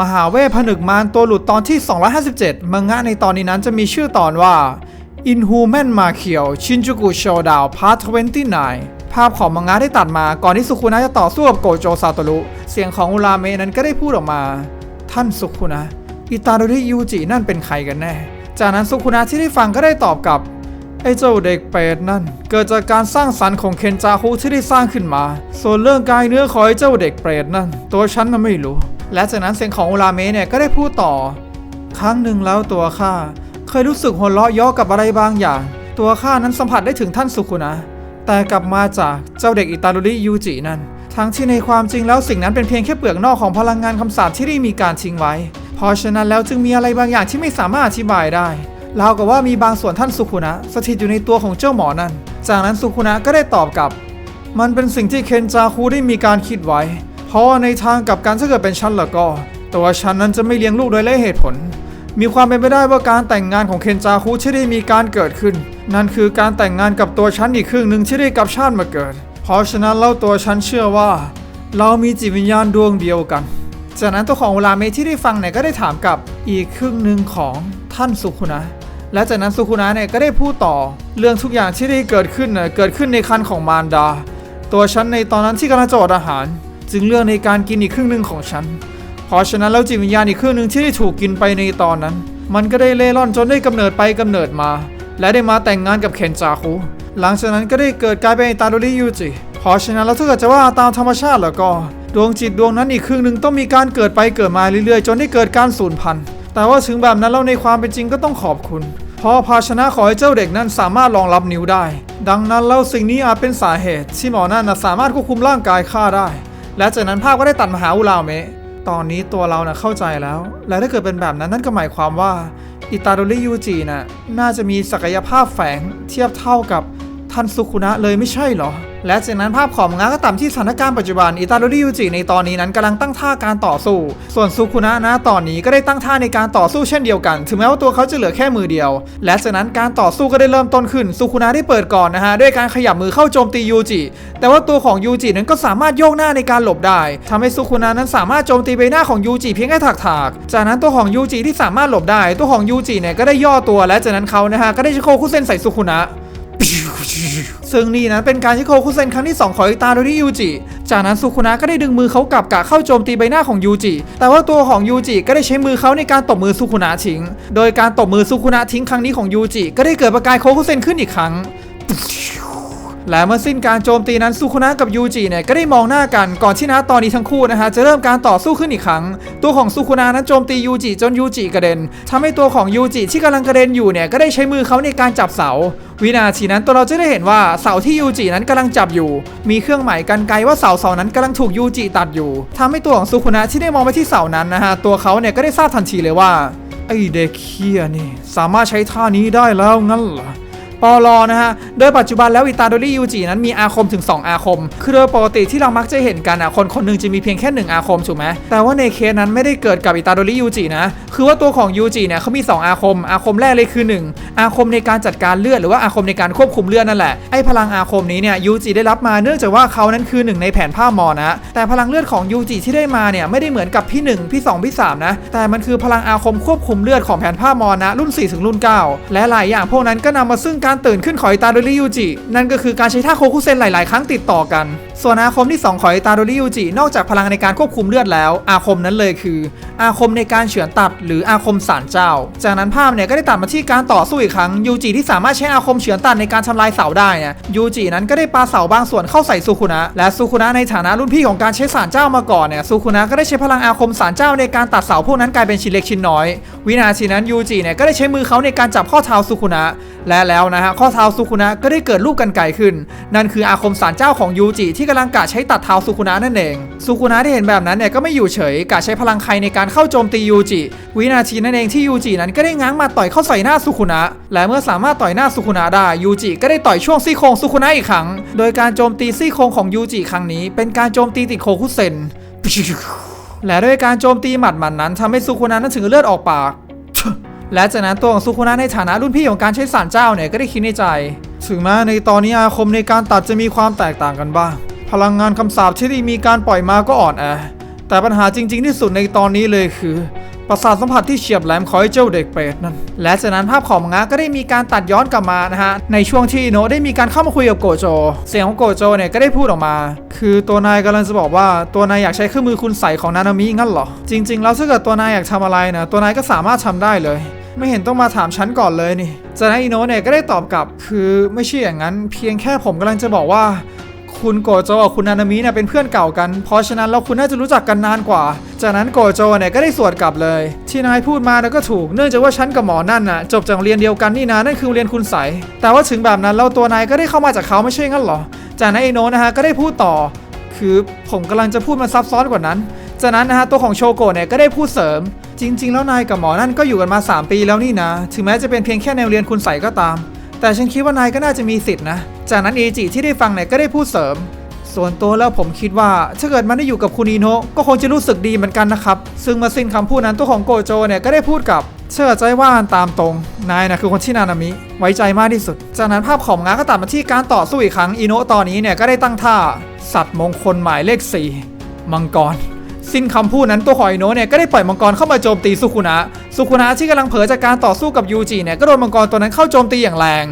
มหาเวทผนึกมารตัวหลุดตอนที่ 257 มังงะในตอนนี้นั้นจะมีชื่อตอนว่า Inhuman มาเคียวชินจูกุโชดาวพาร์ท29 ภาพของมังงะได้ตัดมาก่อนที่สุคุนะจะต่อสู้กับโกโจซาโตรุ เสียงของอุราเมนั้นก็ได้พูดออกมา ท่านสุคุนะ อิตาโดริยูจินั่นเป็นใครกันแน่ จากนั้นสุคุนะที่ได้ฟังก็ได้ตอบกลับไอ้เจ้าเด็กเป็ดนั่น เกิดจากการสร้างสรรค์ของเคนจาคุที่ได้สร้างขึ้นมา ส่วนเรื่องกายเนื้อของไอ้เจ้าเด็กเปรตนั่น ตัวฉันน่ะไม่รู้ และจากนั้นเสียงของอุราเมะเนี่ยก็ได้พูดต่อ ครั้งหนึ่งแล้วตัวข้าเคยรู้สึกหัวเราะย่อกับอะไรบางอย่าง ตัวข้านั้นสัมผัสได้ถึงท่านสุคุนะ แต่กลับมาจากเจ้าเด็กอิตาโดริยูจินั่นทั้งที่ในความจริงแล้วสิ่งนั้นเป็นเพียงแค่เปลือกนอกของพลังงานคำสาปที่ได้มีการทิ้งไว้ เพราะฉะนั้นแล้วจึงมีอะไรบางอย่างที่ไม่สามารถอธิบายได้ราวกับว่ามีบางส่วนท่านสุคุนะสถิตอยู่ในตัวของเจ้าหมอนั่นจากนั้นสุคุนะก็ได้ตอบกลับ มันเป็นสิ่งที่เคนจาคุได้มีการคิดไว้ เพราะในทางกับการถ้าเกิดเป็นฉันแล้วก็ ตัวฉันนั้นจะไม่เลี้ยงลูกโดยไร้เหตุผล มีความเป็นไปได้ว่าการแต่งงานของเคนจาคุที่ได้มีการเกิดขึ้น นั่นคือการแต่งงานกับตัวฉันอีกครึ่งหนึ่งที่ได้กับชาติมาเกิด เพราะฉะนั้นแล้วตัวฉันเชื่อว่า เรามีจิตวิญญาณดวงเดียวกัน จากนั้นตัวของอุราเมที่ได้ฟังเนี่ยก็ได้ถามกับอีกครึ่งหนึ่งของท่านสุคุนะและจากนั้นสุคุนะเนี่ยก็ได้พูดต่อเรื่องทุกอย่างที่ได้เกิดขึ้นน่ะเกิดขึ้นในคันของมารดา ตัวฉันในตอนนั้นที่กำลังจะอดอาหาร จึงเลือกในการกินอีกครึ่งหนึ่งของฉัน เพราะฉะนั้นแล้วจิตวิญญาณอีกครึ่งหนึ่งที่ได้ถูกกินไปในตอนนั้น มันก็ได้เล่ร่อนจนได้กำเนิดไปกำเนิดมา และได้มาแต่งงานกับเคนจาคุหลังจากนั้นก็ได้เกิดกลายเป็นตาโดริยูจิเพราะฉะนั้นแล้วถ้าเกิดจะว่าตามธรรมชาติแล้วก็ดวงจิตดวงนั้นอีกครึ่งหนึ่งต้องมีการเกิดไปเกิดมาเรื่อยๆ จนได้เกิดการสูญพันธุ์ แต่ว่าถึงแบบนั้นแล้วในความเป็นจริงก็ต้องขอบคุณ เพราะภาชนะของไอ้เจ้าเด็กนั้นสามารถรองรับนิ้วได้ ดังนั้นแล้วสิ่งนี้อาจเป็นสาเหตุที่หมอนั่นสามารถควบคุมร่างกายข้าได้ และจากนั้นภาพก็ได้ตัดมาหาอุราเมะตอนนี้ตัวเรานะเข้าใจแล้ว และถ้าเกิดเป็นแบบนั้นนั่นก็หมายความว่าอิตาโดริยูจิน่ะน่าจะมีศักยภาพแฝงเทียบเท่ากับท่านสุคุนะเลยไม่ใช่เหรอ และจากนั้นภาพของมังงะก็ตัดที่สถานการณ์ปัจจุบันอิตาโดริยูจิในตอนนี้นั้นกำลังตั้งท่าการต่อสู้ ส่วนสุคุนะนะตอนนี้ก็ได้ตั้งท่าในการต่อสู้เช่นเดียวกัน ถึงแม้ว่าตัวเขาจะเหลือแค่มือเดียว และจากนั้นการต่อสู้ก็ได้เริ่มต้นขึ้นสุคุนะได้เปิดก่อนนะฮะด้วยการขยับมือเข้าโจมตียูจิแต่ว่าตัวของยูจินั้นก็สามารถโยกหน้าในการหลบได้ทำให้สุคุนะนั้นสามารถโจมตีใบหน้าของยูจิเพียงแค่ถากๆจากนั้นตัวของยูจิที่สามารถหลบได้ ตัวของยูจิเนี่ยก็ได้ย่อตัวและจากนั้นเขานะฮะก็ได้ใช้โคคุเซนใส่สุคุนะ ซึ่งนี่นะเป็นการที่โคคุเซนครั้งที่ 2 ของอิตาโดนี่ยูจิ จากนั้นสุคุนะก็ได้ดึงมือเขากลับกะเข้าโจมตีใบหน้าของยูจิ แต่ว่าตัวของยูจิก็ได้ใช้มือเขาในการตบมือสุคุนะทิ้ง โดยการตบมือสุคุนะทิ้งครั้งนี้ของยูจิก็ได้เกิดประกายโคคุเซนขึ้นอีกครั้ง และเมื่อสิ้นการโจมตีนั้นซูคุนะกับยูจิเนี่ยก็ได้มองหน้ากันก่อนที่นะตอนนี้ทั้งคู่นะฮะจะเริ่มการต่อสู้ขึ้นอีกครั้ง ตัวของซูคุนะนั้นโจมตียูจิจนยูจิกระเด็นทำให้ตัวของยูจิที่กำลังกระเด็นอยู่เนี่ยก็ได้ใช้มือเขาในการจับเสา วินาทีนั้นตัวเราจะได้เห็นว่าเสาที่ยูจินั้นกำลังจับอยู่ มีเครื่องหมายกันไกลว่าเสาเสานั้นกำลังถูกยูจิตัดอยู่ทำให้ตัวของซูคุนะที่ได้มองไปที่เสานั้นนะฮะตัวเขาเนี่ยก็ได้ทราบทันทีเลยว่าไอเด็กเคียนี่สามารถใช้ท่านี้ได้แล้วงั้นเหรอ ปอลอนะฮะ โดยปัจจุบันแล้วอิตาโดริยูจินั้นมีอาคมถึง 2 อาคม คือโดยปกติที่เรามักจะเห็นกันอะคนคนหนึงจะมีเพียงแค่ 1 อาคมถูกไหมแต่ว่าในเคสนั้นไม่ได้เกิดกับอิตาโดริยูจินะ คือว่าตัวของยูจิเนี่ยเขามี 2 อาคม อาคมแรกเลยคือ 1 อาคมในการจัดการเลือดหรือว่าอาคมในการควบคุมเลือดนั่นแหละ ไอ้พลังอาคมนี้เนี่ยยูจิได้รับมาเนื่องจากว่าเขานั้นคือหนึ่งในแผนภามอนะแต่พลังเลือดของยูจิที่ได้มาเนี่ยไม่ได้เหมือนกับพี่ 1 พี่ 2 พี่ 3 นะ แต่มันคือพลังอาคมควบคุมเลือดของแผนภามอนะรุ่น 4 ถึงรุ่น 9 และหลายอย่างพวกนั้นก็นำมาซึ่งการตื่นขึ้นของอิตาโดริยูจิ นั่นก็คือการใช้ท่าโคคุเซนหลาย ๆ ครั้งติดต่อกัน ส่วนอาคมที่ 2 ของอิตาโดริยูจิ นอกจากพลังในการควบคุมเลือดแล้ว อาคมนั้นเลยคือ อาคมในการเฉือนตัดหรืออาคมสารเจ้า จากนั้นภาพเนี่ยก็ได้ตัดมาที่การต่อสู้อีกครั้งยูจิที่สามารถใช้อาคมเฉือนตัดในการทำลายเสาได้เนี่ยยูจินั้นก็ได้ปาเสาบางส่วนเข้าใส่ซูคุนะและซูคุนะในฐานะรุ่นพี่ของการใช้สารเจ้ามาก่อนเนี่ยซูคุนะก็ได้ใช้พลังอาคมสารเจ้าในการตัดเสาพวกนั้นกลายเป็นชิ้นเล็กชิ้นน้อย วินาทีนั้นยูจิเนี่ยก็ได้ใช้มือเขาในการจับข้อเท้าซูคุนะและแล้วนะฮะข้อเท้าซูคุนะก็ได้เกิดรูปกันไก่ขึ้น นั่นคืออาคมสารเจ้าของยูจิที่กำลังกะใช้ตัดเท้าซูคุนะนั่นเองซูคุนะที่เห็นแบบนั้นเนี่ยก็ไม่อยู่เฉยกะใช้พลังใครในการเข้าโจมตียูจิวินาทีนั่นเองที่ยูจินั้นก็ได้ง้างมาต่อยเข้าใส่หน้าซูคุนะและเมื่อสามารถต่อยหน้าซูคุนะได้ยูจิก็ได้ต่อยช่วงซี่โครงซูคุนะอีกครั้ง โดยการโจมตีซี่โครงของยูจิครั้งนี้ เป็นการโจมตีติดโคคุเซนและด้วยการโจมตีหมัดมันนั้นทำให้ซูคุนะนั้นถึงเลือดออกปาก และจากนั้นตัวของซูคุนะในฐานะรุ่นพี่ของการใช้สารเจ้าเนี่ยก็ได้คิดในใจ ถึงแม้ในตอนนี้อาคมในการตัดจะมีความแตกต่างกันบ้าง พลังงานคำสาปที่ได้มีการปล่อยมาก็อ่อนแอแต่ปัญหาจริง ๆ ที่สุดในตอนนี้เลยคือ ประสาทสัมผัสที่เฉียบแหลมของเจ้าเด็กเปรตนั่นและจากนั้นภาพของมังงะก็ได้มีการตัดย้อนกลับมานะฮะ ในช่วงที่อิโนได้มีการเข้ามาคุยกับโกโจ เสียงของโกโจเนี่ยก็ได้พูดออกมา คือตัวนายกำลังจะบอกว่าตัวนายอยากใช้เครื่องมือคุณใส่ของนานามิงั้นเหรอ จริง ๆ แล้วถ้าเกิดตัวนายอยากทำอะไรนะตัวนายก็สามารถทำได้เลย ไม่เห็นต้องมาถามฉันก่อนเลยนี่จากนั้นอิโนเนี่ยก็ได้ตอบกลับ คือไม่ใช่อย่างนั้น เพียงแค่ผมกำลังจะบอกว่า คุณโกโจกับคุณนานามิเนี่ยเป็นเพื่อนเก่ากัน เพราะฉะนั้นแล้วคุณน่าจะรู้จักกันนานกว่า จากนั้นโกโจเนี่ยก็ได้สวดกลับเลย ที่นายพูดมาแล้วก็ถูก เนื่องจากว่าฉันกับหมอนั่นน่ะจบจากโรงเรียนเดียวกันนี่นะนั่นคือเรียนคุณใส แต่ว่าถึงแบบนั้นแล้วตัวนายก็ได้เข้ามาจากเขาไม่ใช่งั้นหรอ จากนั้นไอโนะนะฮะก็ได้พูดต่อ คือผมกำลังจะพูดมันซับซ้อนกว่านั้น จากนั้นนะฮะตัวของโชโกะเนี่ยก็ได้พูดเสริม จริง ๆ แล้วนายกับหมอนั่นก็อยู่กันมา 3 ปีแล้วนี่นะ ถึงแม้จะเป็นเพียงแค่แนวเรียนคุณใสก็ตาม แต่ฉันคิดว่านายก็น่าจะมีสิทธินะ จากนั้นเอจิที่ได้ฟังเนี่ยก็ได้พูดเสริม ส่วนตัวแล้วผมคิดว่าถ้าเกิดมันได้อยู่กับคุณอิโนะก็คงจะรู้สึกดีเหมือนกันนะครับ ซึ่งมาสิ้นคำพูดนั้นตัวของโกโจเนี่ยก็ได้พูดกับเชื่อใจว่าตามตรง นายนะคือคนที่นานามิ ไว้ใจมากที่สุด จากนั้นภาพของงาก็ตัดมาที่การต่อสู้อีกครั้งอิโนะตอนนี้เนี่ยก็ได้ตั้งท่า สัตว์มงคลหมายเลข4มังกร สิ้นคำพูดนั้นตัวของอิโนะเนี่ยก็ได้ปล่อยมังกรเข้ามาโจมตีสุคุนะสุคุนะที่กำลังเผลอจากการต่อสู้กับยูจิเนี่ยก็โดนมังกรตัวนั้นเข้าโจมตีอย่างแรง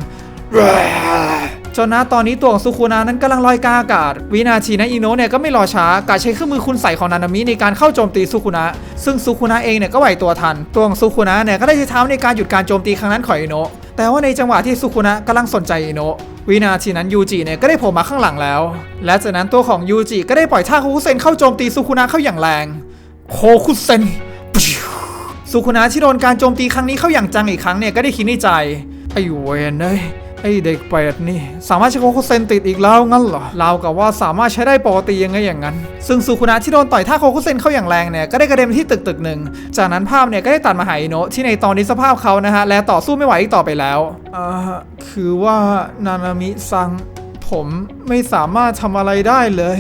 จนนะตอนนี้ตัวของสุคุนานั้นกำลังลอยกาอากาศ วินาทีนั้นอิโนะเนี่ยก็ไม่รอช้ากาใช้เครื่องมือคุณใส่ของนานามิในการเข้าโจมตีสุคุนะซึ่งสุคุนะเองเนี่ยก็ไหวตัวทัน ตัวของสุคุนะเนี่ยก็ได้ใช้เท้าในการหยุดการโจมตีครั้งนั้นของอิโนะแต่ว่าในจังหวะที่สุคุนะกำลังสนใจอิโนะ วินาทีนั้นยูจิเนี่ยก็ได้โผล่มาข้างหลังแล้ว และจากนั้นตัวของยูจิก็ได้ปล่อยท่าโคคุเซนเข้าโจมตีสุคุนะเข้าอย่างแรง โคคุเซนสุคุนะที่โดนการโจมตีครั้งนี้เข้าอย่างจังอีกครั้งเนี่ยก็ได้คิดในใจไอ้เวนเอ้ย ไอ้เด็กเป็ดนี่ สามารถใช้โคโคเซนติดอีกแล้วงั้นเหรอราวกับว่าสามารถใช้ได้ปกติยังไงอย่างนั้น ซึ่งสุคุนะที่โดนต่อยท่าโคโคเซนเข้าอย่างแรงเนี่ยก็ได้กระเด็นไปที่ตึกตึกหนึ่งจากนั้นภาพเนี่ยก็ได้ตัดมาหาอิโนะที่ในตอนนี้สภาพเขานะฮะและต่อสู้ไม่ไหวอีกต่อไปแล้วอ่าคือว่านานามิซังผมไม่สามารถทำอะไรได้เลย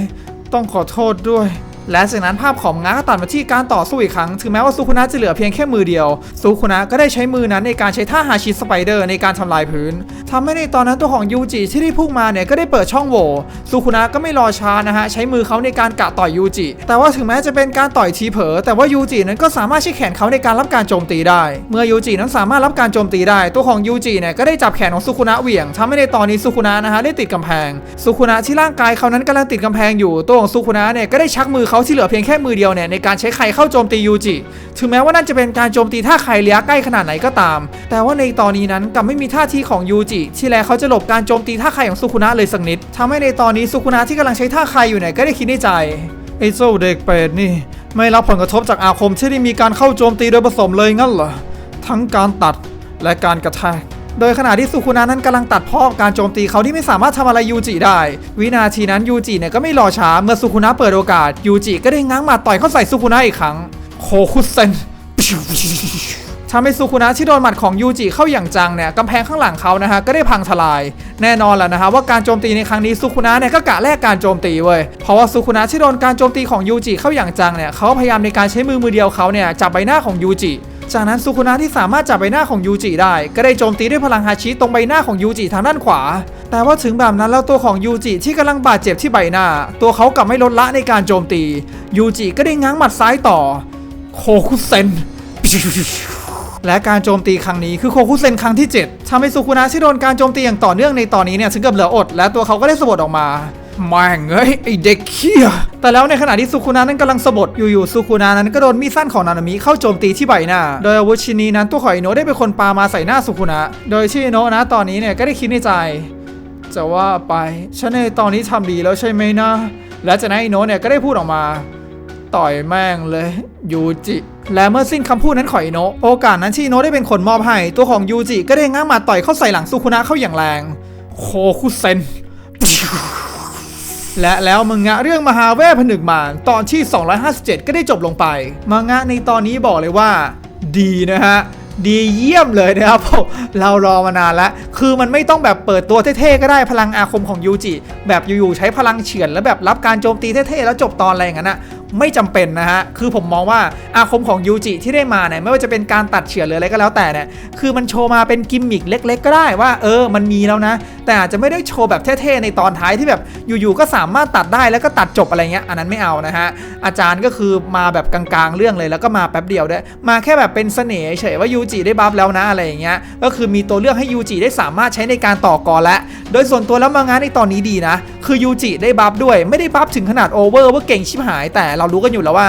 ต้องขอโทษด้วย และจากนั้นภาพของงาก็ตัดมาที่การต่อสู้อีกครั้ง ถึงแม้ว่าซูคุนะจะเหลือเพียงแค่มือเดียว ซูคุนะก็ได้ใช้มือนั้นในการใช้ท่าฮาชิสไปเดอร์ในการทำลายพื้นทำให้ในตอนนั้นตัวของยูจิที่ได้พุ่งมาเนี่ยก็ได้เปิดช่องโหว่ซูคุนะก็ไม่รอช้านะฮะใช้มือเขาในการกะต่อยยูจิ แต่ว่าถึงแม้จะเป็นการต่อยทีเผลอแต่ว่ายูจินั้นก็สามารถใช้แขนเขาในการรับการโจมตีได้ เมื่อยูจินั้นสามารถรับการโจมตีได้ ตัวของยูจิเนี่ยก็ได้จับแขนของซูคุนะเหวี่ยงทำให้ในตอนนี้ซูคุนะนะฮะได้ติดกำแพงซูคุนะที่ร่างกายเขานั้นกำลังติดกำแพงอยู่ตัวของซูคุนะเนี่ยก็ได้ชักมือเขาที่เหลือเพียงแค่มือเดียวเนี่ยในการใช้ไข่เข้าโจมตียูจิ ถึงแม้ว่านั่นจะเป็นการโจมตีท่าไข่ระยะใกล้ขนาดไหนก็ตาม แต่ว่าในตอนนี้นั้นกลับไม่มีท่าทีของยูจิที่แลเขาจะหลบการโจมตีท่าไข่ของซูคุนะเลยสักนิดทำให้ในตอนนี้ซูคุนะที่กำลังใช้ท่าไข่อยู่เนี่ยก็ได้คิดในใจไอ้เจ้าเด็กเป็ดนี่ ไม่รับผลกระทบจากอาคมที่ได้มีการเข้าโจมตีโดยผสมเลยงั้นเหรอทั้งการตัดและการกระแทก โดยขณะที่สุคุนะนั้นกำลังตัดพ้อการโจมตีเขาที่ไม่สามารถทำอะไรยูจิได้ วินาทีนั้นยูจิเนี่ยก็ไม่รอช้าเมื่อสุคุนะเปิดโอกาสยูจิก็ได้ง้างหมัดต่อยเข้าใส่สุคุนะอีกครั้งโคคุเซนทำให้สุคุนะที่โดนหมัดของยูจิเข้าอย่างจังเนี่ยกำแพงข้างหลังเขานะฮะก็ได้พังทลาย แน่นอนแหละนะฮะว่าการโจมตีในครั้งนี้สุคุนะเนี่ยก็กะแลกการโจมตีเว้ยเพราะว่าสุคุนะที่โดนการโจมตีของยูจิเข้าอย่างจังเนี่ยเขาพยายามในการใช้มือมือเดียวเขาเนี่ยจับใบหน้าของยูจิ จากนั้นสุคุนะที่สามารถจับใบหน้าของยูจิได้ ก็ได้โจมตีด้วยพลังฮาชิตรงใบหน้าของยูจิทางด้านขวา แต่ว่าถึงแบบนั้นแล้วตัวของยูจิที่กำลังบาดเจ็บที่ใบหน้า ตัวเขากลับไม่ลดละในการโจมตี ยูจิก็ได้ง้างหมัดซ้ายต่อ โคคุเซนและการโจมตีครั้งนี้คือโคคุเซนครั้งที่ 7ทำให้สุคุนะที่โดนการโจมตีอย่างต่อเนื่องในตอนนี้เนี่ยถึงกับเหลืออด และตัวเขาก็ได้สะบัดออกมา ม่งเอ้ยไอเด็กเขี้ยแต่แล้วในขณะที่สุคุนะนั้นกำลังสะบดอยู่ๆสุคุนะนั้นก็โดนมีดสั้นของนานามิเข้าโจมตีที่ใบหน้า โดยอาวุธชิ้นนี้นั้นตัวของอิโนะได้เป็นคนปามาใส่หน้าสุคุนะโดยที่อิโนะนะตอนนี้เนี่ยก็ได้คิดในใจจะว่าไปฉันในตอนนี้ทำดีแล้วใช่ไหมนะ และจากนั้นอิโนะเนี่ยก็ได้พูดออกมา ต่อยแม่งเลยยูจิและเมื่อสิ้นคำพูดนั้นของอิโนะโอกาสนั้นที่อิโนะได้เป็นคนมอบให้ตัวของยูจิก็ได้ง้างมาต่อยเข้าใส่หลังสุคุนะเข้าอย่างแรง โคคุเซน และแล้วมังงะเรื่องมหาเวทผนึกมารตอนที่ 257 ก็ได้จบลงไป มังงะในตอนนี้บอกเลยว่า ดีนะฮะ ดีเยี่ยมเลยนะครับผมเรารอมานานแล้ว คือมันไม่ต้องแบบเปิดตัวเท่ๆก็ได้พลังอาคมของยูจิแบบอยู่ๆใช้พลังเฉือนแล้วแบบรับการโจมตีเท่ๆแล้วจบตอนอะไรอย่างนั้นอะ ไม่จำเป็นนะฮะ คือผมมองว่าอาคมของยูจิที่ได้มาเนี่ยไม่ว่าจะเป็นการตัดเฉือนหรืออะไรก็แล้วแต่เนี่ย คือมันโชว์มาเป็นกิมมิคเล็ก ๆ ก็ได้ว่า เออ มันมีแล้วนะ แต่อาจจะไม่ได้โชว์แบบเท่ๆในตอนท้ายที่แบบอยู่ๆก็สามารถตัดได้แล้วก็ตัดจบอะไรเงี้ย อันนั้นไม่เอานะฮะ อาจารย์ก็คือมาแบบกลางๆเรื่องเลยแล้วก็มาแป๊บเดียวด้วย มาแค่แบบเป็นเสน่ห์เฉยว่ายูจิได้บัฟแล้วนะอะไรอย่างเงี้ย ก็คือมีตัวเลือกให้ยูจิได้สามารถใช้ในการต่อกรและ โดยส่วนตัวแล้วมางานในตอนนี้ดีนะ คือยูจิได้บัฟด้วย ไม่ได้บัฟถึงขนาดโอเวอร์ว่าเก่งชิบหายแต่เรารู้กันอยู่แล้วว่า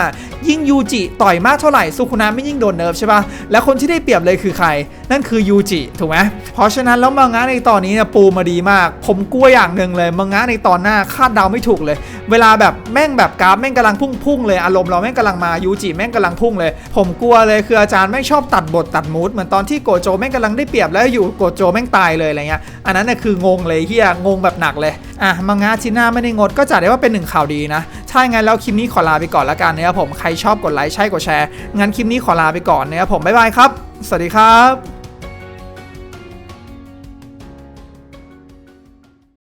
ยิ่งยูจิต่อยมากเท่าไหร่สุคุนะไม่ยิ่งโดนเนิร์ฟใช่ปะและคนที่ได้เปรียบเลยคือใคร นั่นคือยูจิถูกไหมเพราะฉะนั้นแล้วมังงะในตอนนี้เนี่ยปูมาดีมาก ผมกลัวอย่างหนึ่งเลยมังงะในตอนหน้าคาดเดาไม่ถูกเลย เวลาแบบแม่งแบบกราฟแม่งกำลังพุ่งๆเลยอารมณ์เราแม่งกำลังมายูจิแม่งกำลังพุ่งเลย ผมกลัวเลยคืออาจารย์แม่งชอบตัดบทตัดมูดเหมือนตอนที่โกโจแม่งกำลังได้เปรียบแล้วอยู่โกโจแม่งตายเลยอะไรเงี้ยอันนั้นน่ะคืองงเลยเฮียงงแบบหนักเลยอะมังงะชิ้นหน้าไม่ได้งดก็จัดได้ว่าเป็นหนึ่งข่าวดีนะถ้าอย่างนั้นแล้วคลิปนี้ขอลาไปก่อนละกันนะครับผมใครชอบกดไลค์ใช่กดแชร์งั้นคลิปนี้ขอลาไปก่อนนะครับผมบ๊ายบายครับ สวัสดีครับ